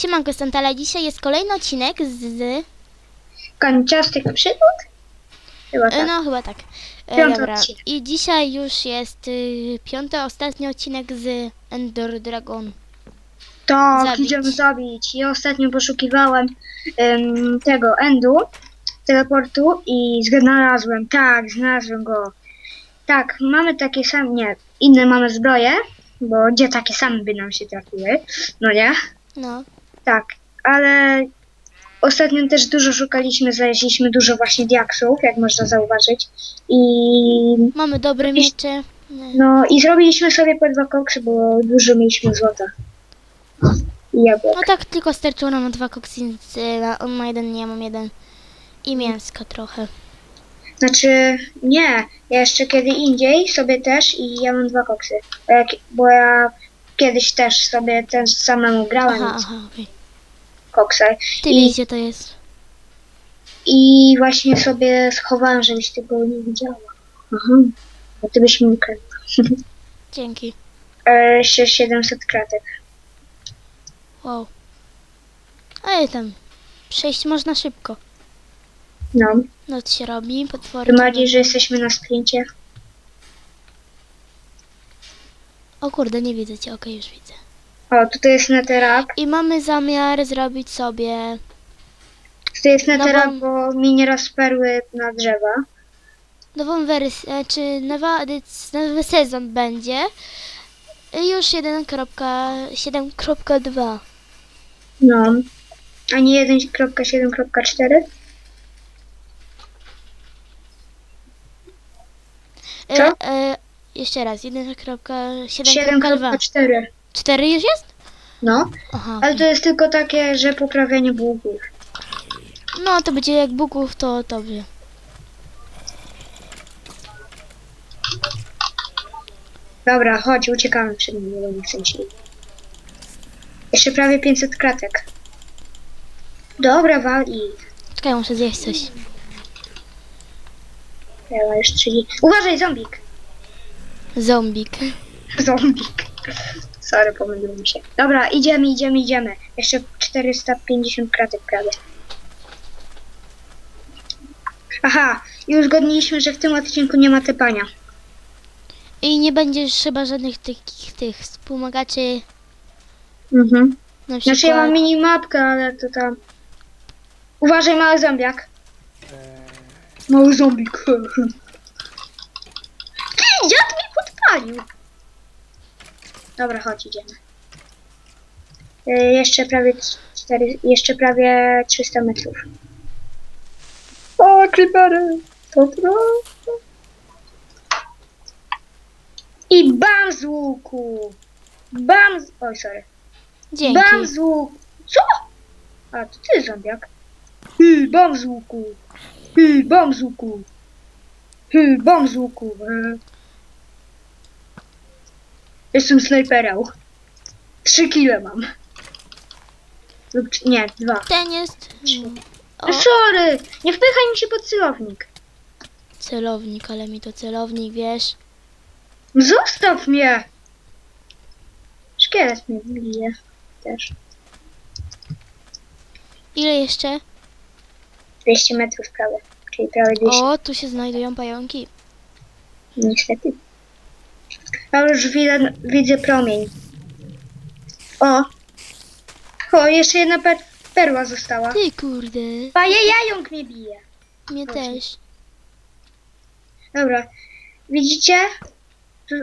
Siemanko Stantala, dzisiaj jest kolejny odcinek z... Kanciastych przygód? Chyba e, tak. No chyba tak. E, Piąty dobra. odcinek. I dzisiaj już jest y, piąty, ostatni odcinek z Endor Dragon. tak, zabić. idziemy zabić. Ja ostatnio poszukiwałem em, tego endu, teleportu i znalazłem, tak, znalazłem go. Tak, mamy takie same, nie, inne mamy zbroje, bo gdzie takie same by nam się trafiły, no nie? No. Tak, ale ostatnio też dużo szukaliśmy, znaleźliśmy dużo właśnie diaksów, jak można zauważyć. I Mamy dobre miecze. Nie. no i zrobiliśmy sobie po dwa koksy, bo dużo mieliśmy złota. I jabłek. No tak, tylko starczyło nam na dwa koksy, na- on ma jeden, ja mam jeden. I mięska trochę. Znaczy, nie, ja jeszcze kiedy indziej sobie też i ja mam dwa koksy. Bo ja kiedyś też sobie ten samemu grałem Aha, aha, okej. Ty I- gdzie to jest. I właśnie sobie schowałem, żebyś tego nie widziała. Aha, bo ty byś mi ukradł. Dzięki. E, Jeszcze 700 kratek. Wow. Ej tam. Przejść można szybko. No, Noc się robi, potwory. tym bardziej, że jesteśmy na sprincie. O kurde, nie widzę cię, okej, już widzę. O, tutaj jest neterak. I mamy zamiar zrobić sobie... Tutaj jest neterak, Nową- bo mi nieraz perły na drzewa. nową wersję, czy nowa edyc- nowy sezon będzie już 1.7.2. No. A nie 1.7.4? Y, Co? y, jeszcze raz, 1.7.2. 7.4. 4 już jest? No. Aha. Ale to jest tylko takie, że poprawianie błogów. No to będzie jak Bugów, to dobrze. Dobra, chodź, uciekamy przed nim, bo nie chcę. Jeszcze prawie 500 kratek. Dobra, wali. Czekaj, muszę zjeść coś. Ja już 30. Uważaj, zombik. Zombik. Zombik. Sorry, pomyliłem się. Dobra, idziemy, idziemy, idziemy. Jeszcze 450 kratek prawie. Aha, i uzgodniliśmy, że w tym odcinku nie ma typania. I nie będziesz chyba żadnych takich tych wspomagaczy. Mhm. Na Znaczy ja mam przykład. minimapkę, ale to tam... Uważaj, mały zombiak. Mały zombik. Ty, mi podpalił. Dobra, chodź, idziemy. Y, Jeszcze prawie cztery, jeszcze prawie 300 metrów. O, creepery! To. I bam z łuku! Bam z... Oj, sorry. Dzięki. Bam z łuku. Co? A, to ty zombiak. Hy, bam z łuku. Hy, bam z łuku. Hy, bam z łuku. E. Jestem snajperą. Trzy kile mam. Lub, cz- nie, dwa. Ten jest. O, Sorry, nie wpychaj mi się pod celownik. celownik, ale mi to celownik, wiesz. Zostaw mnie. Szkielet mnie bije. Też. Ile jeszcze? 200 metrów prawie. Czyli prawie 200. O, tu się znajdują pająki. Niestety. Ja już widzę, widzę promień. O! O, jeszcze jedna per perła została. Ty kurde. Paje jająk mnie bije. Mnie też. Dobra. Widzicie?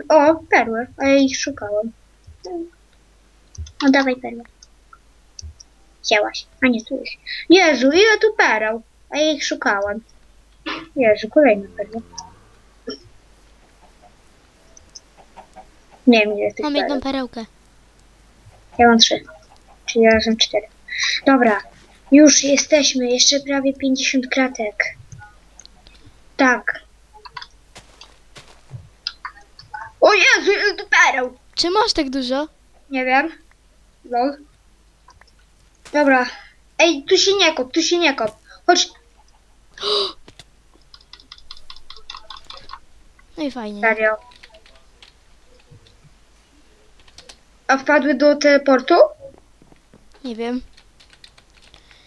O, perły. A ja ich szukałam. No dawaj perłę. Wzięłaś. A nie, tu jest. Jezu, ile tu pereł? A ja ich szukałam. Jezu, kolejna perła. Nie wiem ile tych Mam pereł. jedną perełkę. Ja mam trzy. Czyli razem cztery. Dobra. Już jesteśmy. Jeszcze prawie 50 kratek. Tak. O Jezu, ile tu pereł! Czy masz tak dużo? Nie wiem. Lol. Dobra. Ej, tu się nie kop, tu się nie kop. Chodź. No i fajnie. Serio. A wpadły do teleportu? Nie wiem.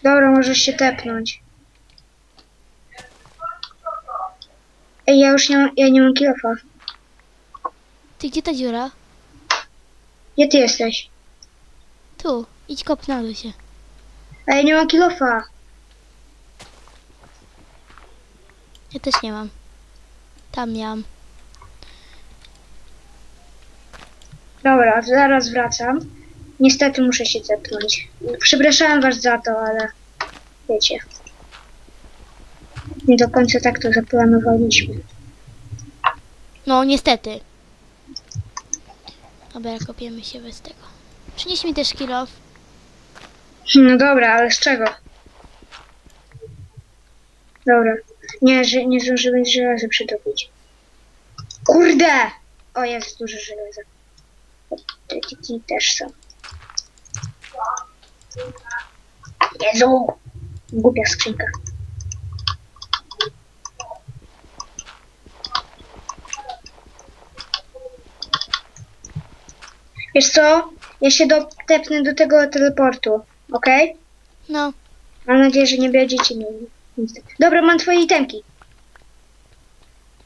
Dobra, możesz się tepnąć. Ej, ja już nie mam, ja nie mam kilofa. Ty gdzie ta dziura? Gdzie ty jesteś? Tu. Idź kop na dół się. A ja nie mam kilofa. Ja też nie mam. Tam miałam. Dobra, zaraz wracam. Niestety muszę się tepnąć. Przepraszałem was za to, ale wiecie. Nie do końca tak to zaplanowaliśmy. No, niestety. Dobra, kopiemy się bez tego. Przynieś mi też kilo. No dobra, ale z czego? Dobra. Nie, że nie zdążymy żelaza przytopić. Kurde! O, jest duże żelazo. Te dziki też są. Jezu! Głupia skrzynka. Wiesz co? Ja się dotepnę do tego teleportu, okej? No, Mam nadzieję, że nie będziecie mieli. nic. Dobra, mam twoje itemki.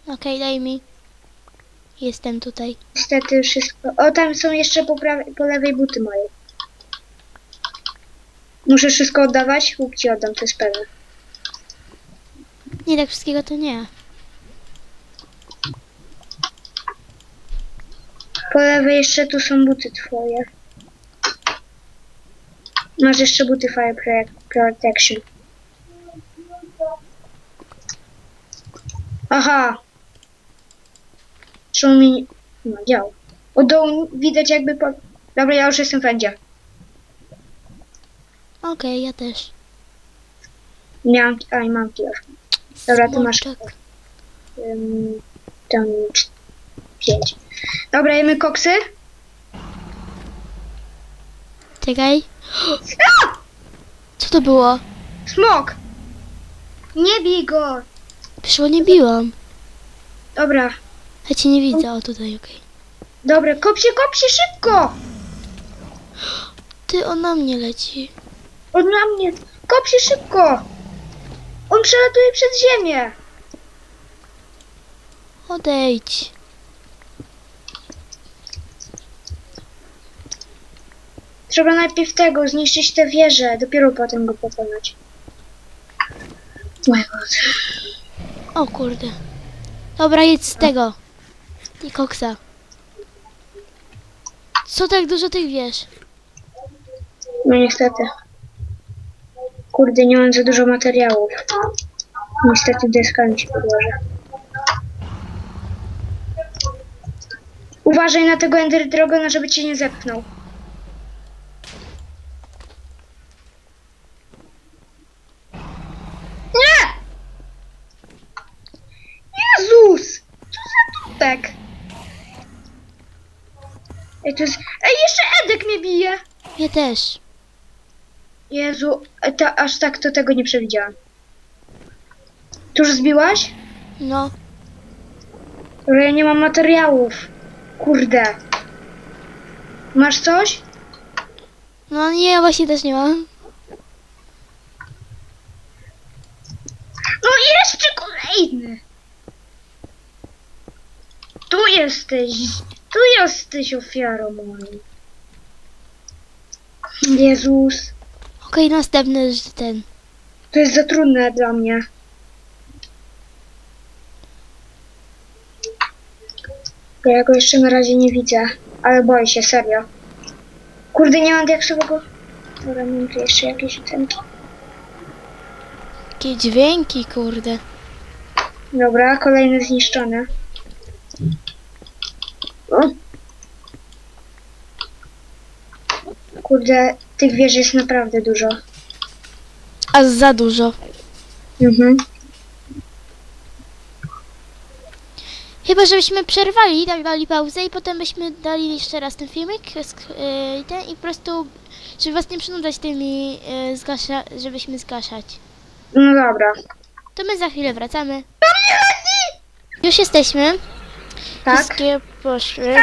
okej, daj mi. Jestem tutaj. Niestety wszystko. O, tam są jeszcze po, prawej, po lewej buty moje. Muszę wszystko oddawać? Łuk ci oddam, to jest pewne. Nie, tak wszystkiego to nie. Po lewej jeszcze tu są buty twoje. Masz jeszcze buty Fire Pro- Protection. Aha. Czemu mi... nie- No, działa. Od dołu widać jakby po... Dobra, ja już jestem wszędzie. Okej, ja też. Miałam... A, i mam kilof. Dobra, to masz... Smoczek. Ym, tam... cz- Pięć. Dobra, jemy koksy? Czekaj. Co to było? Smok! Nie bij go! Przyszło nie biłam. Dobra, Ja cię nie widzę. O, tutaj, okej. dobra, kop się, kop się szybko! Ty, on na mnie leci. On na mnie. Kop się szybko! On przelatuje przed ziemię! Odejdź. Trzeba najpierw tego, zniszczyć tę wieżę, dopiero potem go pokonać. O kurde. Dobra, jedź z tego. I koksa. Co tak dużo tych wiesz? No niestety. Kurde, nie mam za dużo materiałów. Niestety deskami się podłożę. Uważaj na tego Ender Dragona, żeby cię nie zepchnął. Nie! Jezus! Co za dupek? Ej, to jest... Ej, jeszcze Edek mnie bije! Ja też. Jezu, e, ta, aż tak to tego nie przewidziałam. Tu już zbiłaś? No. Ale ja nie mam materiałów. Kurde. Masz coś? No nie, właśnie też nie mam. No jeszcze kolejny. Tu jesteś. Tu jesteś ofiarą moją. Jezus. Okej, następny że ten. To jest za trudne dla mnie. Ja go jeszcze na razie nie widzę, ale boję się, serio. Kurde, nie mam diaksowego... Dobra, mam tu jeszcze jakieś utenki. Jakie dźwięki, kurde. Dobra, kolejne zniszczone. Kurde, tych wież jest naprawdę dużo. A za dużo. Mhm. Chyba, żebyśmy przerwali, dali pauzę i potem byśmy dali jeszcze raz ten filmik yy, i ten, i po prostu, żeby was nie przynudzać tymi, yy, zgasza, żebyśmy zgaszać. No dobra. To my za chwilę wracamy. Już jesteśmy. Tak? Wszystkie poszły.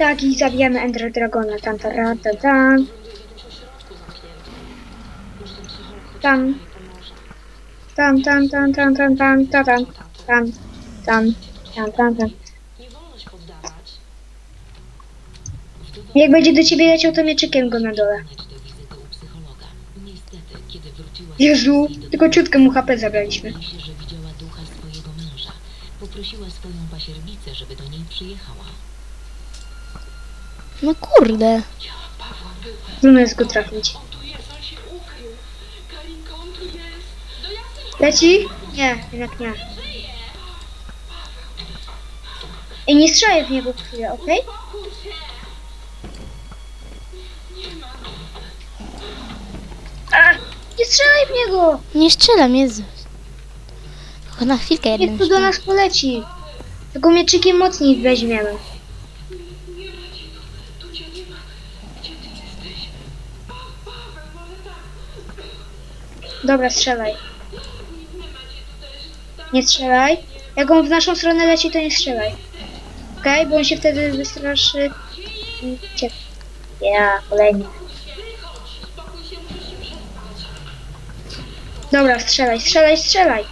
Tak, i zabijamy Ender Dragona. Tam, tam, tam, tam. Tam. Tam, tam, tam, tam, tam, tam, tam, tam, tam, tam, tam, tam, tam. Poddawać. Jak będzie do ciebie leciał, to mieczykiem go na dole. Jezu, tylko ciutkę mu HP zabraliśmy. Poprosiła swoją pasierbicę, żeby do niej przyjechała. No kurde. Go trafić. Tu jest, jak chcesz Leci? Nie, jednak nie. Ej, nie strzelaj w niego chwilę, okej? A, Nie strzelaj w niego! Nie strzelam, Jezus. Tylko na chwilkę jedną Niech tu do nas poleci. Tylko mieczykiem mocniej weźmiemy. Dobra, strzelaj. Nie strzelaj. Jak on w naszą stronę leci, to nie strzelaj. Okej, bo on się wtedy wystraszy. ucieknie. Ja, kolejny. Dobra, strzelaj, strzelaj, strzelaj.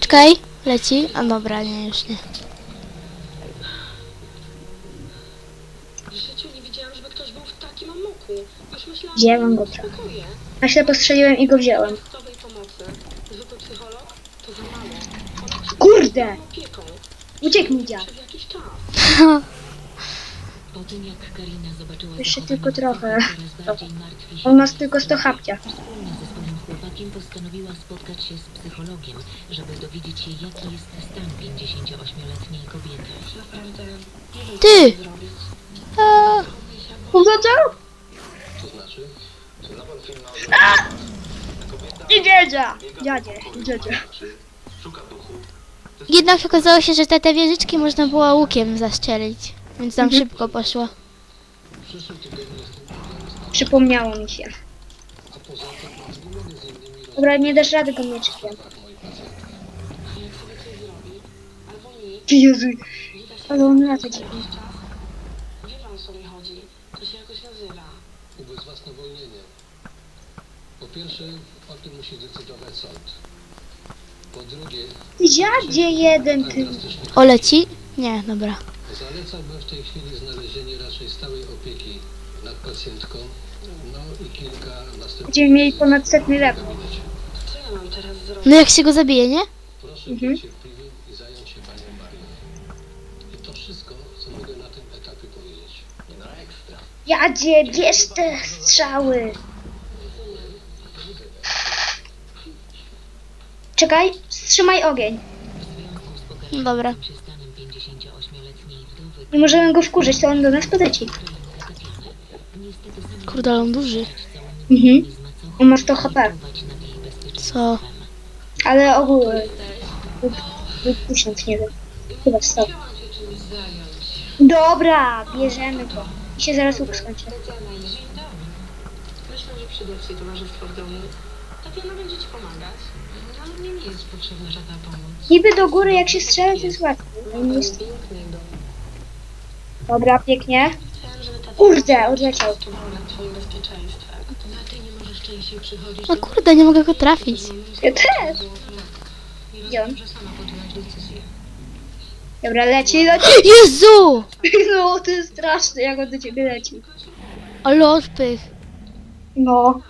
Czekaj, leci. A dobra, nie, już nie. Wzięłam go trochę. A się postrzeliłem i go wziąłem. Kurde! Uciekł mi dziad. Jeszcze tylko trochę. On ma tylko 100 hapcia. Chłopakiem postanowiła spotkać się z psychologiem, żeby dowiedzieć się, jaki jest stan 58-letniej kobiety. Naprawdę nie wiem, Ty! co zrobić. A, Uważał? I dziadzia! Dziadzie, dziadzie. jednak okazało się, że te, te wieżyczki można było łukiem zastrzelić. Więc tam szybko poszło. Przypomniało mi się. Dobra, nie dasz rady go mieczykiem. Jezu. Ale on lata dziwnie. Wie pan, o co mi chodzi? To się jakoś nazywa. Ubezwłasnowolnienie. Po pierwsze, o tym musi decydować sąd. Po drugie, Dziadzie jeden, ty. drastycznie O, leci? Nie, dobra. zalecałbym w tej chwili znalezienie raczej stałej opieki nad pacjentką, no i kilka następnych... Będziemy mieli ponad setny level. Co ja mam teraz zrobić? No jak się go zabije, nie? Proszę Mhm. być i zająć się panią Marią. I to wszystko, co mogę na tym etapie powiedzieć. Na ekstra. Jadzie, bierz te strzały. Czekaj, wstrzymaj ogień. Dobra. Się stanem 58-letniej wdowy, Nie możemy go wkurzyć, to on do nas podleci. Kurde, ale on duży. Mhm. On ma 100 HP. Co? Ale ogóły. Był tysiąc, nie wiem. Chyba sto. Dobra, bierzemy go. I się zaraz łuk skończy. Myślę, że przyda ci się towarzystwo w domu. Tatiana będzie ci pomagać. No, ale mnie nie jest potrzebna żadna pomoc. Niby do góry, jak się strzela, to jest łatwiej. No i jest... Dobra, pięknie. Żeby Kurde, odleciał. twoim bezpieczeństwem. Poza ty nie możesz częściej przychodzić No do kurde, nie mogę go trafić. Ja też. I Gdzie on? rozumiem, że sama podjęłaś decyzję. Dobra, leci, leci. Jezu! No, to jest straszne, jak on do ciebie leci. Ale odpych. No.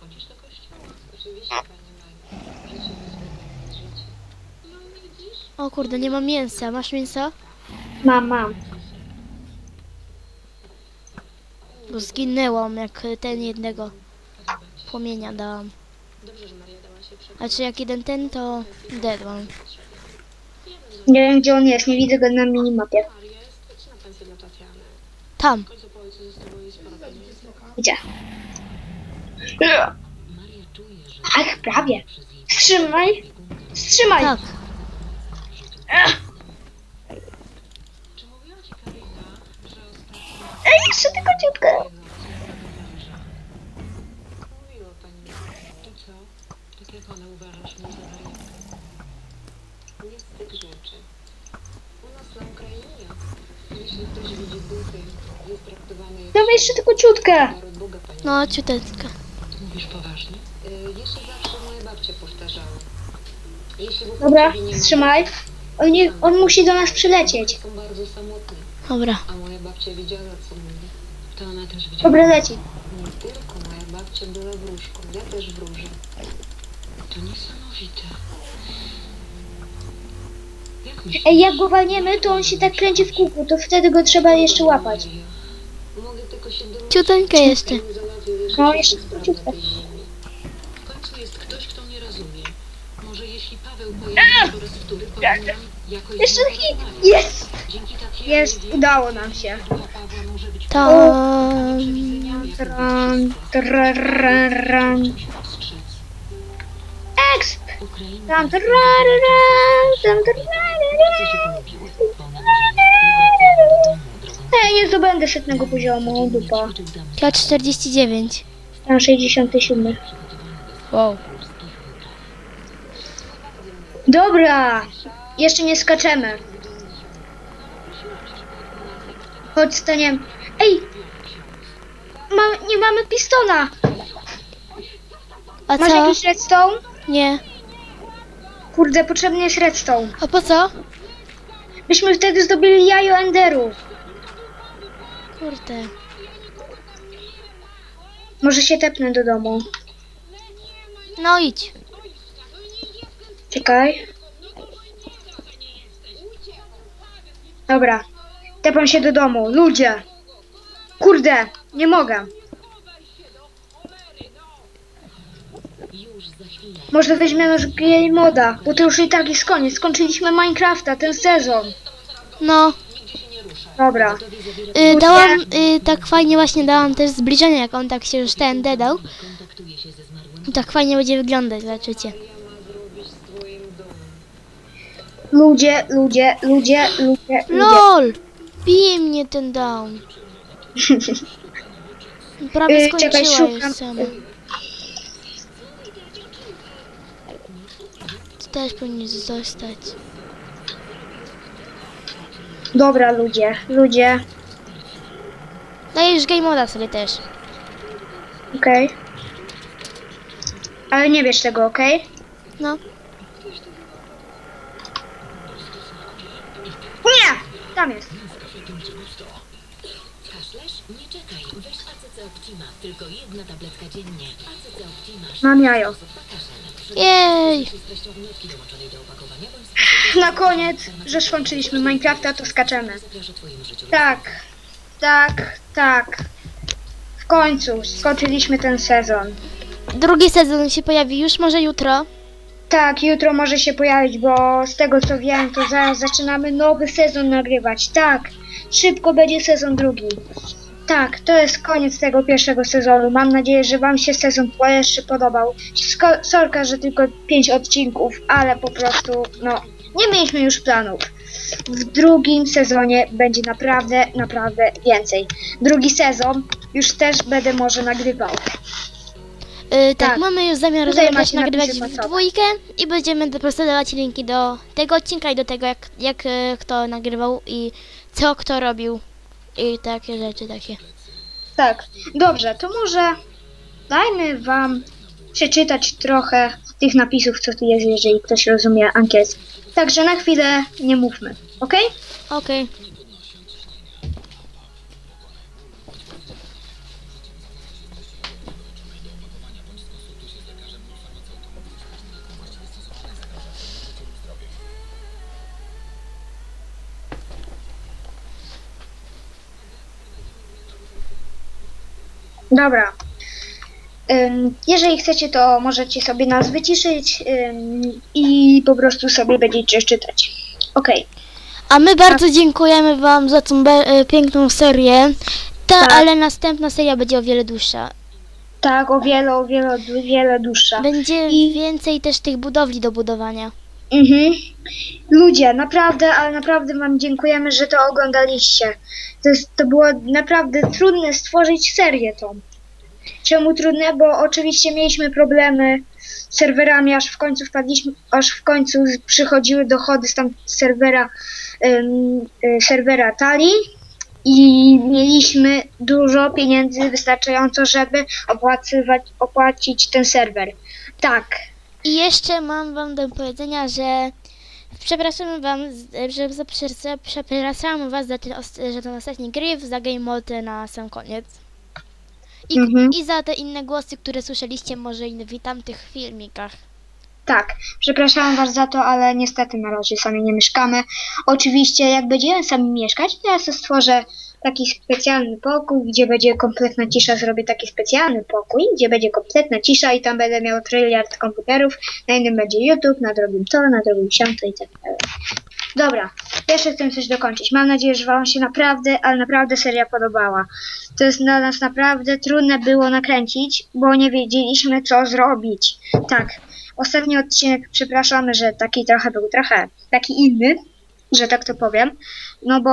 Chodzisz do kościoła? Oczywiście, pani Maria. Życie bez życie. No widzisz? O kurde, nie mam mięsa. Masz mięso? Mam, mam. Bo zginęłam, jak ten jednego płomienia dałam. A czy znaczy, jak jeden ten, to dedłam. Nie wiem, gdzie on jest, nie widzę go na minimapie. Tam. Gdzie? Ach, prawie. Wstrzymaj. Wstrzymaj. Tak. Ach. Jest traktowany jak Dawaj jeszcze tylko ciutkę. No, ciutetka. Mówisz poważnie? Y, jeszcze zawsze powtarzały. Jeśli w Dobra, nie ma wstrzymaj. On, nie, on musi do nas przylecieć. Są bardzo samotni, Dobra. a moja babcia wiedziała co mówi. To ona też widziała. Dobra, leci. Nie tylko moja babcia była wróżką, ja też wróżę. To niesamowite. Jak myślisz? Ej, jak go walniemy, to on się tak kręci w kółku, to wtedy go trzeba jeszcze łapać. Mogę tylko się Ciuteńkę jeszcze. załatwię, No, jeszcze tej ziemi. W końcu jest ktoś, kto nie rozumie. Może jeśli Paweł pojawi po raz wtóry, powinnam Jeszcze hit. Jest! Jest, udało nam się. Tam. jak Tran, to traran. czymś ostrzec. Exp! Tam, traran, tam, Ej, nie zdobędę setnego poziomu, dupa. K 49. Tam 67. Wow. Dobra! Jeszcze nie skaczemy. Chodź, staniemy. Ej! Ma, nie mamy pistona! A Masz co? jakiś redstone? Nie. Kurde, potrzebny jest redstone. A po co? Byśmy wtedy zdobyli jajo Enderu. Kurde. Może się tepnę do domu. No idź. Czekaj. Dobra. Tepam się do domu. Ludzie! Kurde, nie mogę. Może weźmiemy już game moda, bo to już i tak jest koniec. Skończyliśmy Minecrafta, ten sezon. No. Dobra. Y, dałam, y, tak fajnie właśnie dałam też zbliżenie, jak on tak się już ten dedał. Tak fajnie będzie wyglądać, zobaczycie. Ludzie, ludzie, ludzie, ludzie, ludzie. LOL! Bije mnie ten down. Prawie Y, czekaj, szukam. już sama. Też powinien zostać. Dobra, ludzie, ludzie. Dajesz game moda sobie też. Okej. Ale nie bierz tego, okej? No. Tylko jedna tabletka dziennie. ACC. Mam jajo. Jej! Na koniec, że skończyliśmy Minecrafta, to skaczemy. Tak, tak, tak. W końcu skończyliśmy ten sezon. Drugi sezon się pojawi już może jutro. Tak, jutro może się pojawić, bo z tego co wiem, to zaraz zaczynamy nowy sezon nagrywać. Tak, szybko będzie sezon drugi. Tak, to jest koniec tego pierwszego sezonu. Mam nadzieję, że Wam się sezon jeszcze podobał. Sko- sorka, że tylko 5 odcinków, ale po prostu, no, nie mieliśmy już planów. W drugim sezonie będzie naprawdę, naprawdę więcej. Drugi sezon już też będę może nagrywał. Yy, tak, Tak. mamy już zamiar Tutaj macie nagrywać napisy w dwójkę i będziemy po prostu dawać linki do tego odcinka i do tego, jak, jak e, kto nagrywał i co kto robił i takie rzeczy takie. Tak, dobrze, to może dajmy Wam przeczytać trochę tych napisów, co tu jest, jeżeli ktoś rozumie angielski. Także na chwilę nie mówmy, ok? Okej. Dobra. Jeżeli chcecie, to możecie sobie nas wyciszyć i po prostu sobie będziecie czytać. Ok, A my bardzo dziękujemy Wam za tą e, piękną serię. Ta, Tak. ale następna seria będzie o wiele dłuższa. tak, o wiele, o wiele, o wiele dłuższa. Będzie I- więcej też tych budowli do budowania. Mhm. Ludzie, naprawdę, ale naprawdę Wam dziękujemy, że to oglądaliście. To, jest, to było naprawdę trudne stworzyć serię tą. Czemu trudne? Bo oczywiście mieliśmy problemy z serwerami, aż w końcu wpadliśmy, aż w końcu przychodziły dochody z tam serwera, ym, y, serwera Tali i mieliśmy dużo pieniędzy wystarczająco, żeby opłacywać, opłacić ten serwer. Tak, I jeszcze mam wam do powiedzenia, że przepraszamy wam, że za- prze- przepraszamy was za ten, że ten ostatni gryf, za game mode na sam koniec. I, Mhm. I za te inne głosy, które słyszeliście może w tamtych filmikach. Tak, przepraszam Was za to, ale niestety na razie sami nie mieszkamy. Oczywiście, jak będziemy sami mieszkać, to ja sobie stworzę taki specjalny pokój, gdzie będzie kompletna cisza. Zrobię taki specjalny pokój, gdzie będzie kompletna cisza i tam będę miał tryliard komputerów. Na jednym będzie YouTube, na drugim to, na drugim siamto i tak dalej. Dobra, jeszcze chcę coś dokończyć. Mam nadzieję, że Wam się naprawdę, ale naprawdę seria podobała. To jest dla nas naprawdę trudne było nakręcić, bo nie wiedzieliśmy co zrobić. Tak, Ostatni odcinek, przepraszamy, że taki trochę był trochę taki inny, że tak to powiem. No bo,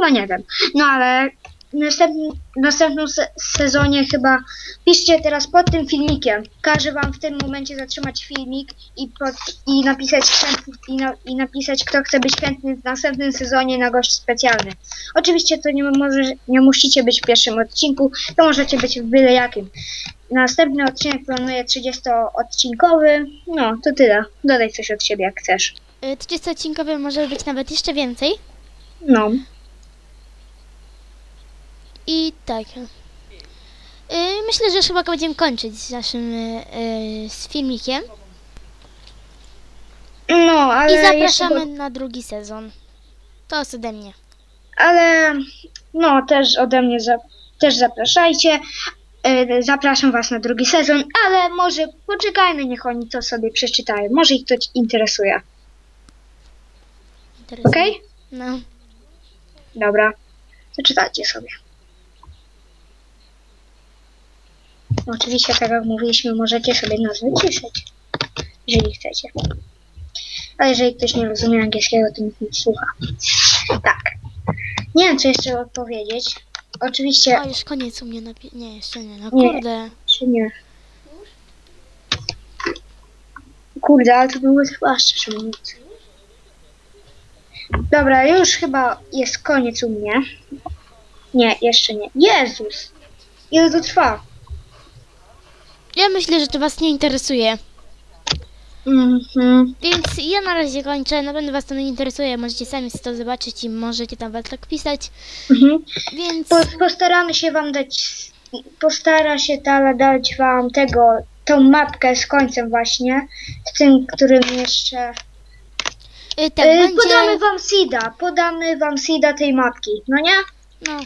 no nie wiem. No ale w następnym, następnym se sezonie chyba piszcie teraz pod tym filmikiem. Każę wam w tym momencie zatrzymać filmik i, pod, i napisać i, i napisać kto chce być chętny w następnym sezonie na gość specjalny. Oczywiście to nie, może, nie musicie być w pierwszym odcinku, to możecie być w byle jakim. Następny odcinek planuję 30-odcinkowy. No, to tyle. Dodaj coś od siebie, jak chcesz. Y, 30-odcinkowy może być nawet jeszcze więcej. No. I tak. Y, myślę, że już chyba będziemy kończyć z naszym y, y, z filmikiem. No, ale. I zapraszamy Jeszcze, na drugi sezon. To jest ode mnie. ale. No, też ode mnie za, też zapraszajcie. E, Zapraszam Was na drugi sezon, ale może poczekajmy, niech oni to sobie przeczytają. Może ich to interesuje. Interesuje. Okej? No. Dobra. Przeczytajcie sobie. Oczywiście, tak jak mówiliśmy, możecie sobie nas wyciszyć, jeżeli chcecie. A jeżeli ktoś nie rozumie angielskiego, to niech nie słucha. Tak. Nie wiem, co jeszcze odpowiedzieć. Oczywiście, O, już koniec u mnie. Napi- nie, jeszcze nie. No Nie. kurde. czy nie. Kurde, ale to były chyba szczerze mówiąc. Dobra, już chyba jest koniec u mnie. Nie, jeszcze nie. Jezus! Ile to trwa? Ja myślę, że to was nie interesuje. Mhm. Więc ja na razie kończę. Na pewno was to nie interesuje. Możecie sami sobie to zobaczyć i możecie tam tak pisać. Mhm. Więc Po, postaramy się wam dać, postara się Tala dać wam tego, tą mapkę z końcem właśnie, z tym, którym jeszcze... y, tak Y, będzie. Podamy wam seeda, podamy wam seeda tej mapki, no nie? No,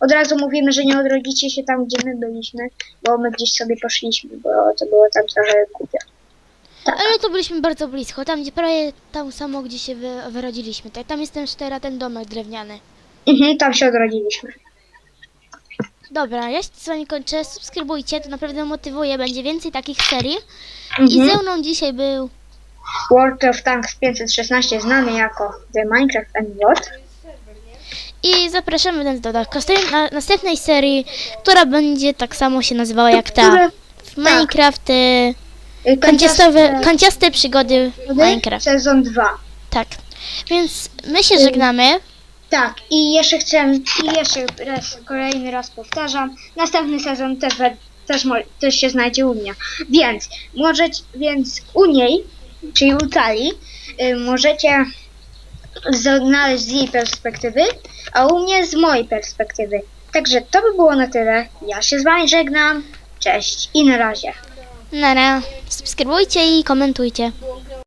Od razu mówimy, że nie odrodzicie się tam, gdzie my byliśmy, bo my gdzieś sobie poszliśmy, bo to było tam trochę głupie. Tak. ale to byliśmy bardzo blisko. Tam, gdzie prawie tam samo, gdzie się wy, wyrodziliśmy. Tak, tam jest ten cztera, ten domek drewniany. Mhm, tam się odrodziliśmy. Dobra, ja się z wami kończę. Subskrybujcie, to naprawdę motywuje. Będzie więcej takich serii. I Mhm. ze mną dzisiaj był World of Tanks 516 znany jako The Minecraft and What. I zapraszamy więc do następnej- na, następnej serii, która będzie tak samo się nazywała jak ta. Które- W Minecraft. Y, y, kanciastowe, kanciaste- przygody w Minecraft. Sezon 2. Tak. Więc my się żegnamy. Tak, i jeszcze chcę, i jeszcze raz, kolejny raz powtarzam, następny sezon też, we- też, mo- też się znajdzie u mnie. Więc, możecie, więc u niej, czyli u Tali, y, możecie znaleźć z jej perspektywy, a u mnie z mojej perspektywy. Także to by było na tyle. Ja się z wami żegnam. Cześć i na razie. Nara. Subskrybujcie i komentujcie.